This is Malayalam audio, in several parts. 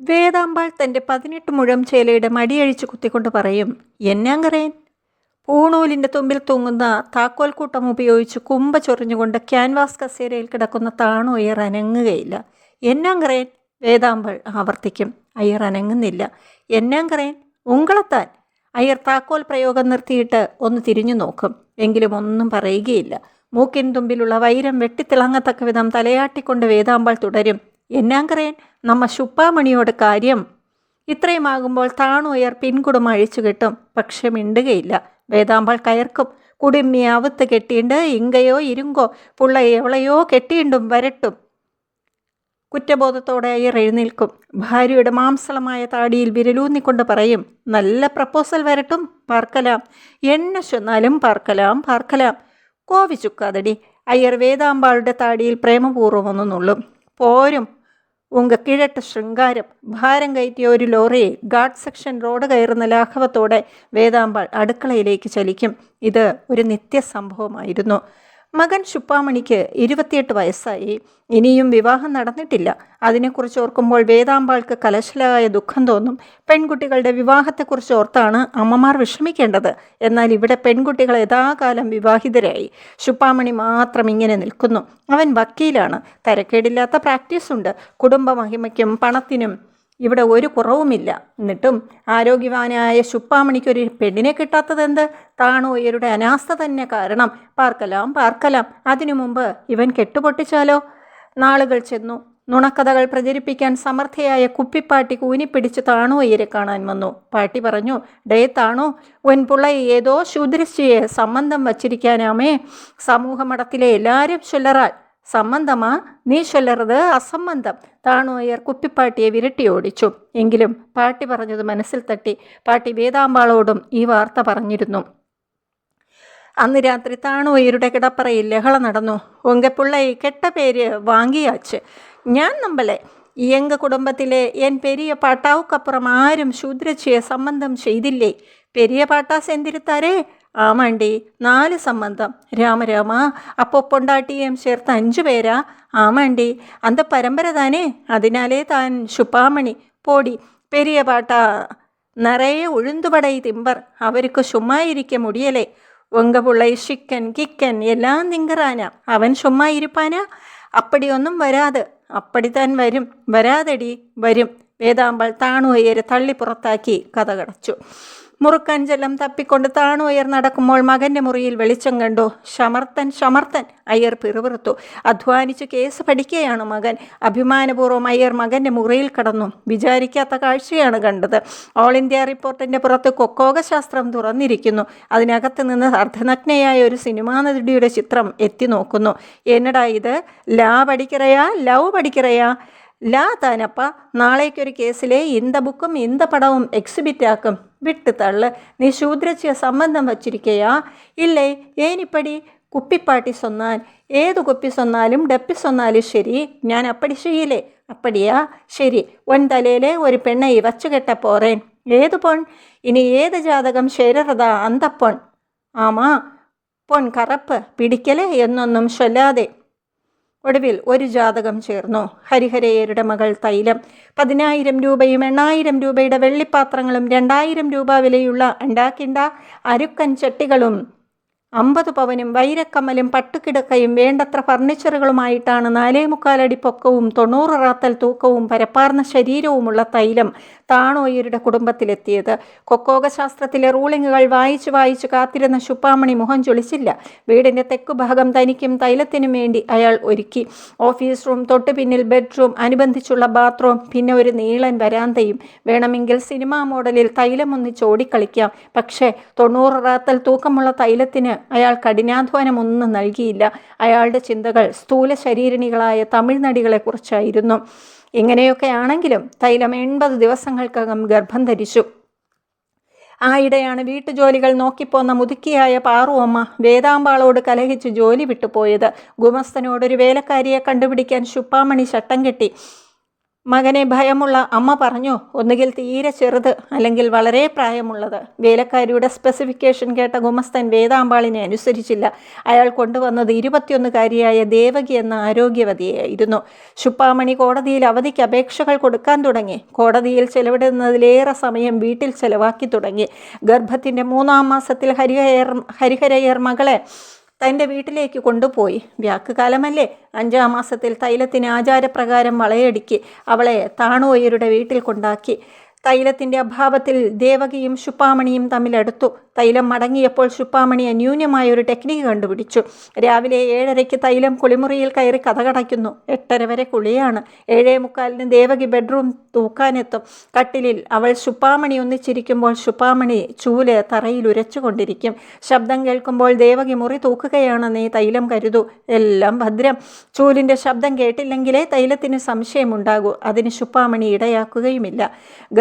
വേദാമ്പാൾ തന്റെ പതിനെട്ട് മുഴം ചേലയുടെ മടിയഴിച്ച് കുത്തിക്കൊണ്ട് പറയും എന്നാങ്കറേൻ പൂണൂലിന്റെ തുമ്പിൽ തൂങ്ങുന്ന താക്കോൽക്കൂട്ടം ഉപയോഗിച്ച് കുമ്പ ചൊറിഞ്ഞുകൊണ്ട് ക്യാൻവാസ് കസേരയിൽ കിടക്കുന്ന താണു അയ്യർ അനങ്ങുകയില്ല. എന്നാങ്കറേൻ വേദാമ്പാൾ ആവർത്തിക്കും. അയ്യർ അനങ്ങുന്നില്ല. എന്നാങ്കറേൻ ഉങ്കളത്താൻ. അയ്യർ താക്കോൽ പ്രയോഗം നിർത്തിയിട്ട് ഒന്ന് തിരിഞ്ഞു നോക്കും. എങ്കിലും ഒന്നും പറയുകയില്ല. മൂക്കിൻ തുമ്പിലുള്ള വൈരം വെട്ടിത്തിളങ്ങത്തക്ക വിധം തലയാട്ടിക്കൊണ്ട് വേദാമ്പാൾ തുടരും. എന്നാങ്കറേൻ നമ്മ ശുപ്പാമണിയോട് കാര്യം. ഇത്രയുമാകുമ്പോൾ താണുയർ പിൻകുടും അഴിച്ചു കെട്ടും. പക്ഷെ മിണ്ടുകയില്ല. വേദാമ്പാൾ കയർക്കും. കുടുമ്മി അവത്ത് കെട്ടിയിണ്ട്. ഇങ്കയോ ഇരുങ്കോ പുള്ള എവളയോ കെട്ടിയിണ്ടും വരട്ടും. കുറ്റബോധത്തോടെ അയ്യർ എഴുന്നേൽക്കും. ഭാര്യയുടെ മാംസളമായ താടിയിൽ വിരലൂന്നിക്കൊണ്ട് പറയും നല്ല പ്രപ്പോസൽ വരട്ടും. പാർക്കലാം. എണ്ണ ചെന്നാലും പാർക്കലാം പാർക്കലാം. കോവിച്ചുക്കാതടി അയ്യർ വേദാമ്പാളുടെ താടിയിൽ പ്രേമപൂർവം ഒന്ന് നുള്ളും. പോരും. ഉങ്ക കിഴട്ട് ശൃംഗാരം. ഭാരം കയറ്റിയ ഒരു ലോറിയെ ഗാർഡ് സെക്ഷൻ റോഡ് കയറുന്ന ലാഘവത്തോടെ വേദാമ്പാൾ അടുക്കളയിലേക്ക് ചലിക്കും. ഇത് ഒരു നിത്യസംഭവമായിരുന്നു. മകൻ ശുപ്പാമണിക്ക് ഇരുപത്തിയെട്ട് വയസ്സായി. ഇനിയും വിവാഹം നടന്നിട്ടില്ല. അതിനെക്കുറിച്ച് ഓർക്കുമ്പോൾ വേദാമ്പാൾക്ക് കലശലായ ദുഃഖം തോന്നും. പെൺകുട്ടികളുടെ വിവാഹത്തെക്കുറിച്ച് ഓർത്താണ് അമ്മമാർ വിഷമിക്കേണ്ടത്. എന്നാൽ ഇവിടെ പെൺകുട്ടികൾ യഥാകാലം വിവാഹിതരായി. ശുപ്പാമണി മാത്രം ഇങ്ങനെ നിൽക്കുന്നു. അവൻ വക്കീലാണ്. തരക്കേടില്ലാത്ത പ്രാക്ടീസുണ്ട്. കുടുംബ മഹിമയ്ക്കും പണത്തിനും ഇവിടെ ഒരു കുറവുമില്ല. എന്നിട്ടും ആരോഗ്യവാനായ ശുപ്പാമണിക്കൊരു പെണ്ണിനെ കിട്ടാത്തതെന്ത്? താണോയരുടെ അനാസ്ഥ തന്നെ കാരണം. പാർക്കലാം പാർക്കലാം. അതിനു മുമ്പ് ഇവൻ കെട്ടുപൊട്ടിച്ചാലോ? നാളുകൾ ചെന്നു. നുണക്കഥകൾ പ്രചരിപ്പിക്കാൻ സമർത്ഥയായ കുപ്പിപ്പാട്ടി കൂനിപ്പിടിച്ച് താണോയരെ കാണാൻ വന്നു. പാട്ടി പറഞ്ഞു ഡേ താണോ ഒൻപുള്ള ഏതോ ശൂദ്രശ്ചിയെ സംബന്ധം വച്ചിരിക്കാനാമേ. സമൂഹമടത്തിലെ എല്ലാവരും ചൊല്ലറാൽ സമ്മന്തമാ നീ ചൊല്ലറത് അസംബന്ധം. താണുയർ കുപ്പിപ്പാട്ടിയെ വിരട്ടി ഓടിച്ചു. എങ്കിലും പാട്ടി പറഞ്ഞത് മനസ്സിൽ തട്ടി. പാട്ടി വേദാമ്പാളോടും ഈ വാർത്ത പറഞ്ഞിരുന്നു. അന്ന് രാത്രി താണുയരുടെ കിടപ്പറയിൽ ലഹള നടന്നു. ഉങ്കപ്പിള്ളை കെട്ട പേര് വാങ്ങിയാച്ച്. ഞാൻ നമ്പലെ എങ്ക കുടുംബത്തിലെ എൻ പെരിയ പാട്ടാവുക്കപ്പുറം ആരും ശൂദ്രച്ചയെ സംബന്ധം ചെയ്തില്ലേ? പെരിയ പാട്ടാസ് എന്തിരുത്താരേ ആമാണ്ടി നാല് സംബന്ധം. രാമരാമ അപ്പോൾ പൊണ്ടാട്ടിയും ചേർത്ത് അഞ്ചു പേരാ? ആമാണ്ടി അന്ത പരമ്പര താനേ? അതിനാലേ താൻ ശുപ്പാമണി പോടി. പെരിയ പാട്ട. നിറയെ ഉഴുന്തുപടൈ തിമ്പർ. അവർക്ക് ചുമ്മായിരിക്ക മുടിയലേ. പുള്ളൈ ചിക്കൻ കിക്കൻ എല്ലാം നിങ്കറാന. അവൻ ചുമ്മാ ഇരിപ്പാനാ അപ്പടിയൊന്നും വരാതെ. അപ്പടി താൻ വരും. വരാതെടി വരും. വേദാമ്പൾ താണുയരെ തള്ളി പുറത്താക്കി കഥ കടച്ചു. മുറുക്കൻ ജലം തപ്പിക്കൊണ്ട് താണുയർ നടക്കുമ്പോൾ മകന്റെ മുറിയിൽ വെളിച്ചം കണ്ടു. ശമർത്തൻ ശമർത്തൻ അയ്യർ പിറുപിറുത്തു. അധ്വാനിച്ച് കേസ് പഠിക്കുകയാണ് മകൻ. അഭിമാനപൂർവം അയ്യർ മകന്റെ മുറിയിൽ കടന്നു. വിചാരിക്കാത്ത കാഴ്ചയാണ് കണ്ടത്. ഓൾ ഇന്ത്യ റിപ്പോർട്ടിന്റെ പുറത്ത് കൊക്കോകശാസ്ത്രം തുറന്നിരിക്കുന്നു. അതിനകത്ത് നിന്ന് അർദ്ധനഗ്നയായ ഒരു സിനിമാ നടിയുടെ ചിത്രം എത്തി നോക്കുന്നു. എന്നടാ ഇത്? ലാ പഠിക്കറയാ? ലവ് പഠിക്കറയാ? ലാ താനപ്പ നാളേക്കൊരു കേസിലെ ഇന്ത ബുക്കും ഇന്ത പടവും എക്സിബിറ്റ് ആക്കും വിട്ട് തള്ളു. നീ ശൂദ്രച്ച സംബന്ധം വച്ചിരിക്കയാ? ഇല്ലേ? ഏനിപ്പടി? കുപ്പിപ്പാട്ടി സൊന്നാൽ ഏത് കുപ്പി സൊന്നാലും ഡപ്പി സൊന്നാലും ശരി. ഞാൻ അപ്പടി ചെയ്യില്ലേ അപ്പടിയാ? ശരി. ഒൻ തലയിലെ ഒരു പെണ്ണെ വച്ചു കെട്ട പോറേൻ. ഏത് പൊൺ? ഇനി ഏത് ജാതകം ശരറതാ അന്തപ്പൊൺ? ആമാ. പൊൺ കറപ്പ്. പിടിക്കലേ എന്നൊന്നും ചൊല്ലാതെ. ഒടുവിൽ ഒരു ജാതകം ചേർന്നു. ഹരിഹരയരുടെ മകൾ തൈലം. പതിനായിരം രൂപയും എണ്ണായിരം രൂപയുടെ വെള്ളിപ്പാത്രങ്ങളും രണ്ടായിരം രൂപ വിലയുള്ള അണ്ടാക്കിണ്ട അരുക്കൻ ചട്ടികളും അമ്പത് പവനും വൈരക്കമ്മലും പട്ടുകിടക്കയും വേണ്ടത്ര ഫർണിച്ചറുകളുമായിട്ടാണ് നാലേ മുക്കാലടി പൊക്കവും തൊണ്ണൂറ് റാത്തൽ തൂക്കവും പരപ്പാർന്ന ശരീരവുമുള്ള തൈലം താണോയരുടെ കുടുംബത്തിലെത്തിയത്. കൊക്കോകശാസ്ത്രത്തിലെ റൂളിങ്ങുകൾ വായിച്ചു വായിച്ചു കാത്തിരുന്ന ശുപ്പാമണി മുഖം ചൊളിച്ചില്ല. വീടിന്റെ തെക്കുഭാഗം തനിക്കും തൈലത്തിനും വേണ്ടി അയാൾ ഒരുക്കി. ഓഫീസ് റൂം തൊട്ട് പിന്നിൽ ബെഡ്റൂം അനുബന്ധിച്ചുള്ള ബാത്റൂം പിന്നെ ഒരു നീളൻ വരാന്തയും. വേണമെങ്കിൽ സിനിമാ മോഡലിൽ തൈലം ഒന്നിച്ച് ഓടിക്കളിക്കാം. പക്ഷേ തൊണ്ണൂറ് റാത്തൽ തൂക്കമുള്ള തൈലത്തിന് അയാൾ കഠിനാധ്വാനമൊന്നും നൽകിയില്ല. അയാളുടെ ചിന്തകൾ സ്ഥൂല ശരീരണികളായ തമിഴ് നടികളെക്കുറിച്ചായിരുന്നു. ഇങ്ങനെയൊക്കെ ആണെങ്കിലും തൈലം എൺപത് ദിവസങ്ങൾക്കകം ഗർഭം ധരിച്ചു. ആയിടെയാണ് വീട്ടുജോലികൾ നോക്കിപ്പോന്ന മുതുക്കിയായ പാറുവമ്മ വേദാമ്പാളോട് കലഹിച്ച് ജോലി വിട്ടുപോയത്. ഗുമസ്തനോടൊരു വേലക്കാരിയെ കണ്ടുപിടിക്കാൻ ശുപ്പാമണി ചട്ടം കെട്ടി. മകനെ ഭയമുള്ള അമ്മ പറഞ്ഞു ഒന്നുകിൽ തീരെ ചെറുത് അല്ലെങ്കിൽ വളരെ പ്രായമുള്ളത്. വേലക്കാരിയുടെ സ്പെസിഫിക്കേഷൻ കേട്ട ഗുമസ്തൻ വേദാമ്പാളിനെ അനുസരിച്ചില്ല. അയാൾ കൊണ്ടുവന്നത് ഇരുപത്തിയൊന്നുകാരിയായ ദേവകി എന്ന ആരോഗ്യവതിയായിരുന്നു. ശുപ്പാമണി കോടതിയിൽ അവധിക്ക് അപേക്ഷകൾ കൊടുക്കാൻ തുടങ്ങി. കോടതിയിൽ ചെലവിടുന്നതിലേറെ സമയം വീട്ടിൽ ചെലവാക്കി തുടങ്ങി. ഗർഭത്തിന്റെ മൂന്നാം മാസത്തിൽ ഹരിഹയർ ഹരിഹരയർ മകളെ തന്റെ വീട്ടിലേക്ക് കൊണ്ടുപോയി. വ്യാക്കുകാലമല്ലേ? അഞ്ചാം മാസത്തിൽ തൈലത്തിന് ആചാരപ്രകാരം വളയടുക്കി അവളെ താണോയരുടെ വീട്ടിൽ കൊണ്ടാക്കി. തൈലത്തിന്റെ അഭാവത്തിൽ ദേവകിയും ശുപ്പാമണിയും തമ്മിലെടുത്തു തൈലം മടങ്ങിയപ്പോൾ ശുപ്പാമണിയെ ന്യൂനമായ ഒരു ടെക്നിക്ക് കണ്ടുപിടിച്ചു. രാവിലെ ഏഴരയ്ക്ക് തൈലം കുളിമുറിയിൽ കയറി കഥകടയ്ക്കുന്നു. എട്ടര വരെ കുളിയാണ്. ഏഴേ മുക്കാലിന് ദേവകി ബെഡ്റൂം തൂക്കാനെത്തും. കട്ടിലിൽ അവൾ ശുപ്പാമണി ഒന്നിച്ചിരിക്കുമ്പോൾ ശുപ്പാമണി ചൂൽ തറയിൽ ഉരച്ചുകൊണ്ടിരിക്കും. ശബ്ദം കേൾക്കുമ്പോൾ ദേവകി മുറി തൂക്കുകയാണെന്ന് ഈ തൈലം കരുതൂ. എല്ലാം ഭദ്രം. ചൂലിന്റെ ശബ്ദം കേട്ടില്ലെങ്കിലേ തൈലത്തിന് സംശയമുണ്ടാകൂ. അതിന് ശുപ്പാമണി ഇടയാക്കുകയുമില്ല.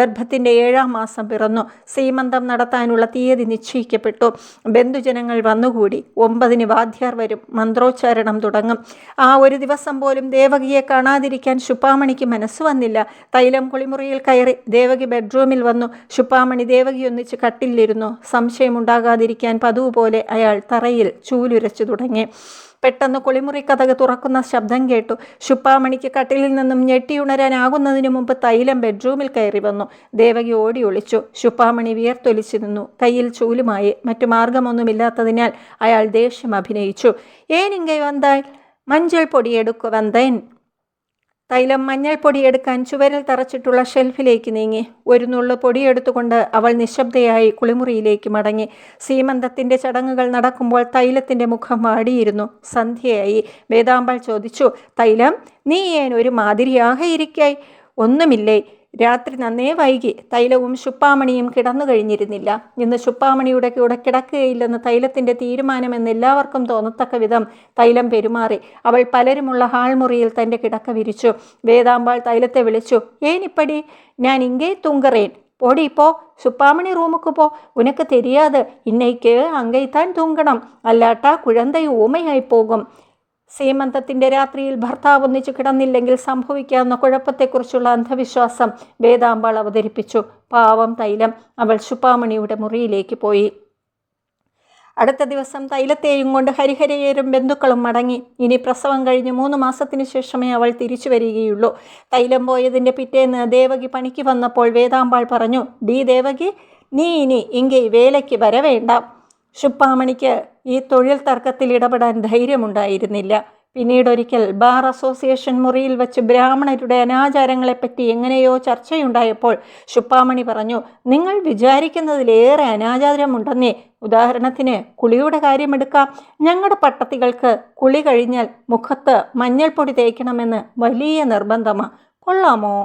ഗർഭത്തിന്റെ ഏഴാം മാസം പിറന്നു. സീമന്തം നടത്താനുള്ള തീയതി നിശ്ചയിക്കപ്പെട്ടു. ബന്ധുജനങ്ങൾ വന്നുകൂടി. ഒമ്പതിന് വാദ്യാർ വരും. മന്ത്രോച്ചാരണം തുടങ്ങും. ആ ഒരു ദിവസം പോലും ദേവകിയെ കാണാതിരിക്കാൻ ശുപ്പാമണിക്ക് മനസ്സ് വന്നില്ല. തൈലം കുളിമുറിയിൽ കയറി ദേവകി ബെഡ്റൂമിൽ വന്നു. ശുപ്പാമണി ദേവകി ഒന്നിച്ച് കട്ടിലിരുന്നു സംശയമുണ്ടാകാതിരിക്കാൻ പതിവ് പോലെ അയാൾ തറയിൽ ചൂലുരച്ചു തുടങ്ങി. പെട്ടെന്ന് കുളിമുറി കഥക തുറക്കുന്ന ശബ്ദം കേട്ടു. ശുപ്പാമണിക്ക് കട്ടിലിൽ നിന്നും ഞെട്ടിയുണരാനാകുന്നതിനു മുമ്പ് തൈലം ബെഡ്റൂമിൽ കയറി വന്നു. ദേവകി ഓടി ഒളിച്ചു. ശുപ്പാമണി വിയർത്തൊലിച്ചു നിന്നു കയ്യിൽ ചൂലുമായി. മറ്റു മാർഗമൊന്നുമില്ലാത്തതിനാൽ അയാൾ ദേഷ്യം അഭിനയിച്ചു. ഏനിങ്കൈ വന്താൽ മഞ്ചൾ പൊടിയെടുക്കു വന്തേൻ തൈലം മഞ്ഞൾപ്പൊടി എടുക്കാൻ ചുവരിൽ തറച്ചിട്ടുള്ള ഷെൽഫിലേക്ക് നീങ്ങി. ഒരു നുള്ളു പൊടിയെടുത്തുകൊണ്ട് അവൾ നിശബ്ദയായി കുളിമുറിയിലേക്ക് മടങ്ങി. സീമന്തത്തിന്റെ ചടങ്ങുകൾ നടക്കുമ്പോൾ തൈലത്തിന്റെ മുഖം വാടിയിരുന്നു. സന്ധ്യയായി. വേദാമ്പാൾ ചോദിച്ചു തൈലം നീ ഏൻ ഒരു മാതിരിയാകെ ഇരിക്കായി ഒന്നുമില്ലേ? രാത്രി നന്നേ വൈകി തൈലവും ശുപ്പാമണിയും കിടന്നു കഴിഞ്ഞിരുന്നില്ല ഇന്ന് ശുപ്പാമണിയുടെ കൂടെ കിടക്കുകയില്ലെന്ന് തൈലത്തിൻ്റെ തീരുമാനമെന്ന് എല്ലാവർക്കും തോന്നത്തക്ക വിധം തൈലം പെരുമാറി അവൾ പലരുമുള്ള ഹാൾമുറിയിൽ തൻ്റെ കിടക്ക വിരിച്ചു വേദാമ്പാൾ തൈലത്തെ വിളിച്ചു ഏനിപ്പടി ഞാൻ ഇങ്ങേ തൂങ്കറേൻ പോടി പോ സുപ്പാമണി റൂമുക്ക് പോ ഉനക്ക് தெரியாது இன்னைக்கு അങ്കൈത്താൻ തൂങ്കണം അല്ലാട്ട കുഴന്തൈ ഊമയായി പോകും സീമന്തത്തിന്റെ രാത്രിയിൽ ഭർത്താവ് ഒന്നിച്ചു കിടന്നില്ലെങ്കിൽ സംഭവിക്കാവുന്ന കുഴപ്പത്തെക്കുറിച്ചുള്ള അന്ധവിശ്വാസം വേദാമ്പാൾ അവതരിപ്പിച്ചു. പാവം തൈലം. അവൾ ശുപ്പാമണിയുടെ മുറിയിലേക്ക് പോയി. അടുത്ത ദിവസം തൈലത്തെയും കൊണ്ട് ഹരിഹരയേരും ബന്ധുക്കളും മടങ്ങി. ഇനി പ്രസവം കഴിഞ്ഞ് മൂന്ന് മാസത്തിന് ശേഷമേ അവൾ തിരിച്ചു വരികയുള്ളൂ. തൈലം പോയതിന്റെ പിറ്റേന്ന് ദേവകി പണിക്ക് വന്നപ്പോൾ വേദാമ്പാൾ പറഞ്ഞു ഡി ദേവകി നീ ഇനി ഇങ്കെ വേലയ്ക്ക് വരവേണ്ട. ശുപ്പാമണിക്ക് ഈ തൊഴിൽ തർക്കത്തിൽ ഇടപെടാൻ ധൈര്യമുണ്ടായിരുന്നില്ല. പിന്നീടൊരിക്കൽ ബാർ അസോസിയേഷൻ മുറിയിൽ വെച്ച് ബ്രാഹ്മണരുടെ അനാചാരങ്ങളെപ്പറ്റി എങ്ങനെയോ ചർച്ചയുണ്ടായപ്പോൾ ശുപ്പാമണി പറഞ്ഞു നിങ്ങൾ വിചാരിക്കുന്നതിലേറെ അനാചാരമുണ്ടെന്നേ. ഉദാഹരണത്തിന് കുളിയുടെ കാര്യമെടുക്കാം. ഞങ്ങളുടെ പട്ടത്തികൾക്ക് കുളി കഴിഞ്ഞാൽ മുഖത്ത് മഞ്ഞൾപ്പൊടി തേക്കണമെന്ന് വലിയ നിർബന്ധമാണ് കൊള്ളാമോ?